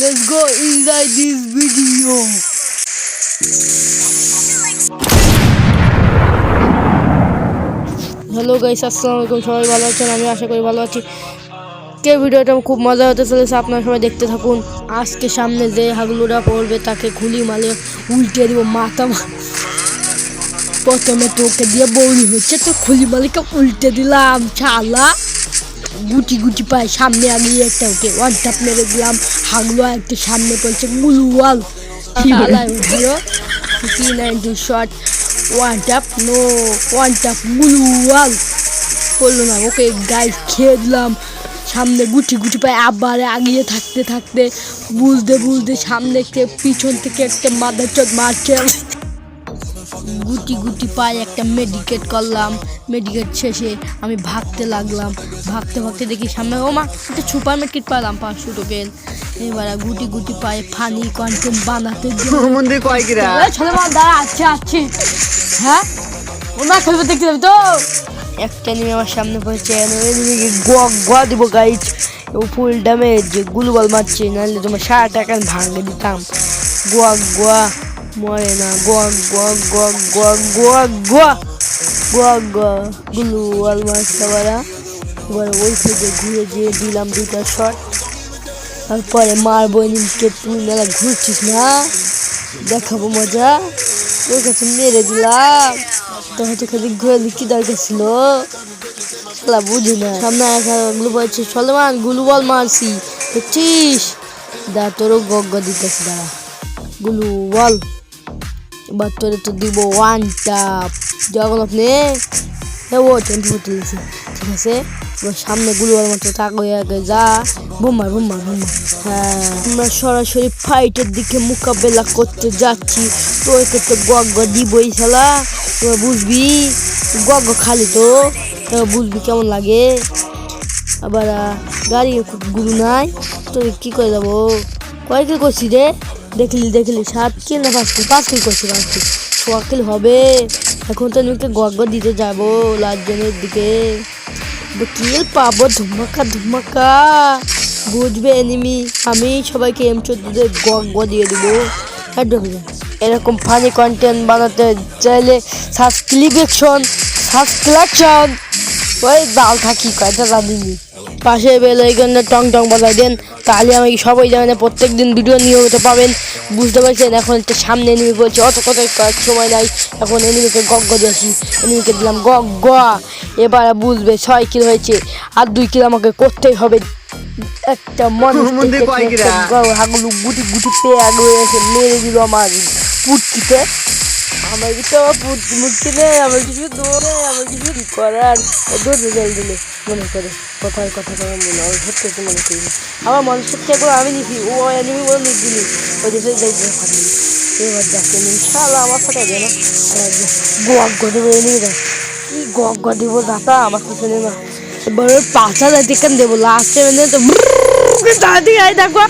Let's go inside this video. Hello guys আসসালামু আলাইকুম সবাই ভালো আছেন? আমি আশা করি ভালো আছি। কে ভিডিওটা খুব মজা হতে চলেছে, আপনারা সবাই দেখতে থাকুন। আজকে সামনে যে হাগলুরা পড়বে, তাকে খুলি মালে উল্টে দিব মাথা প্রথমে তোকে দিয়ে বৌনি হচ্ছে, তো খুলি মালিকে উল্টে দিলাম ছালা গুটি গুটি পায় সামনে আগিয়ে একটা ওকে ওয়ান টাপ মেরে দিলাম হাগলো একটা সামনে পড়ছে গুলুয়াল ভালো three ninety shot one tap no one tap গুলুয়াল পড়ল না ওকে গাইড খেয়ে দিলাম। সামনে গুটি গুটি পায়ে আবার আগিয়ে থাকতে থাকতে বুঝতে বুঝতে সামনে থেকে পিছন থেকে একটা মাথার চোট মারছে। গুটি গুটি পায়ে একটা মেডিকেট করলাম মেডিকেট শেষে আমি ভাগতে লাগলাম ভাগতে ভাগতে দেখি সামনে ও মা একটা সুপার মার্কেট পেলাম পাঁচশো টোকেন এবার গুটি গুটি পায়ে ফানি কন্টেন্ট বানাতে। মন্দির কয় কিরা এ, দাঁড়া আছে আছে হ্যাঁ ও না খেলবে দেখতে যাবি তো একটা নিয়ে আমার সামনে পড়েছে গোয়া গোয়া দিব গাইজ ও ফুল ড্যামেজ গুলু বল মারছে নাহলে তোমার সারা টাকা ভাঙে দিতাম গোয়া গোয়া মরে না গগ গগ গগ গগ গগ গগ গগ গুলু ওয়াল মাস্টাবারা এবার ওই থেকে ঘুরে যেয়ে দিলাম দুটা শট তারপরে মারবো নিমকে তুমি মেলা ঘুরছিস না দেখাবো মজা তোর কাছে মেরে দিলাম তো হয়তো খালি ঘুরে কি দরকার ছিল খেলা বুঝি না সামনে গুলো বলছে সলমান গুলু বল মারছি দেখছিস দা তোরও গগ্গ দিতেছে দাঁড়া গুলু বল এবার তোরে তো দিব ওয়ান টাপ যখন আপনি ও ফোর তুলেছে ঠিক আছে? এবার সামনে গুলু বল মারছে তাক হয়ে আগে যা। বোমার বোমার বোমার হ্যাঁ আমরা সরাসরি ফাইটের দিকে মোকাবেলা করতে যাচ্ছি। তো একে তো গগ্গ দিবই শালা। তোরা বুঝবি? গগ্গ খালি তো। তোরা বুঝবি কেমন লাগে? আবার গাড়ি গুরু নাই। তো কি করে যাব? কয় কিল করছি রে? দেখলি দেখলি, সাত কিল না পাঁচ কিল? পাঁচ কিল করছি, পাঁচ কিল। ছ কিল হবে। এখন তো নিকে গগ্গ দিতে যাব লাস্টজনের দিকে। কিল পাবো, ধুমাকা ধুমাকা। বুঝবে এনিমি আমি সবাইকে এম চোদ্দতে গগ্গ দিয়ে দেবো। এরকম ফানি কন্টেন্ট বানাতে চাইলে সাবস্ক্রিপশন সাবস্ক্রিপশন ওই দাল থাকি কয়টা জানিনি। পাশে বেল আইকনে টং টং বাজাই দেন। তাহলে আমি সবাই জানেন প্রত্যেক দিন ভিডিও নিয়মিত পাবেন। বুঝতে পারছেন? এখন একটা সামনে এনিমি বলছে অত কত সময় নাই। এখন এনিমিকে গগ্গ দিয়েছি এনিমিকে দিলাম গগ্গ এবার বুঝবে ছয় কিল হয়েছে আর দুই কিল আমাকে করতেই হবে। একটা মানুষ হাগুলু গুটি গুটি পেয়ে আগে মেরে দিল আমার পুটকিতে। আমার কিছু পুট মুটকি নেই, আমার কিছু দৌড়ে আমার কিছু কি করার? দৌড়ে জল দিলে মনে করে কথার কথা করে মনে হয় সত্যি সত্যি মনে করি। আমার মনে সত্যি করে আমি নিছি ও এনিমি বলে নিয়ে দিলি ওই দেশে যাই ফাঁকি এবার দেখতে নিন শালা আমার সাথে হবে না। গগ দেবো এনিমি দেখ কি গগ দিব দাতা আমার পিছনে না। এবার পাঁচ টিকান দেবো লাস্টে মানে তো তাড়াতাড়ি আয় দেখো।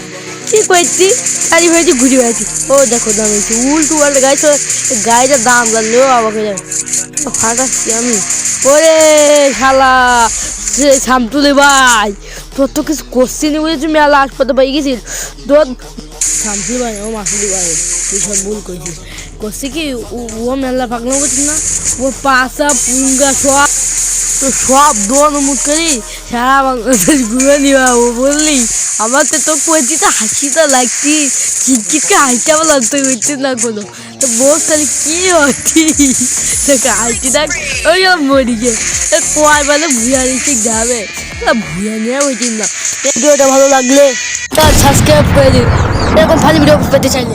কি করছি গাড়ি হয়েছি ঘুরে হয়েছি ও দেখো দাম হয়েছে উল্টো পাল্টা গাড়ি তো গাড়িটার দাম জানলেও আমাকে যাবে ফাটাচ্ছি আমি। ওরে শালা, সে সামতুলে ভাই। তোর তো কিছু কোশ্চেন বুঝেছি, মেলা হাসপাতাল পাই গেছিস তোর শামসুল ভাই, ও মাসুলি ভাই, তুই সব ভুল করছিস। করছি কি, ও- মেলা পাকলাম করছিস না? ও পাশা, পুঙ্গা সব তো সব দোয়ান মুখ করি, সারা বাংলাদেশ ঘুরে নিবা ও বললি। আমার তো তো কইছি তো হাসিটা লাগছি হাসিটা আমার লাগতে হচ্ছে না কোনো। তো বস তাহলে কি হচ্ছি? তোকে হাসি থাক ওই আমার মরি গে কোয়ার মানে ভুয়া নিচ্ছে যাবে? ভুয়া নিয়ে বলছি না। ভিডিওটা ভালো লাগলে তার সাবস্ক্রাইব করে দিন এরকম ভালো ভিডিও পেতে চাইলে।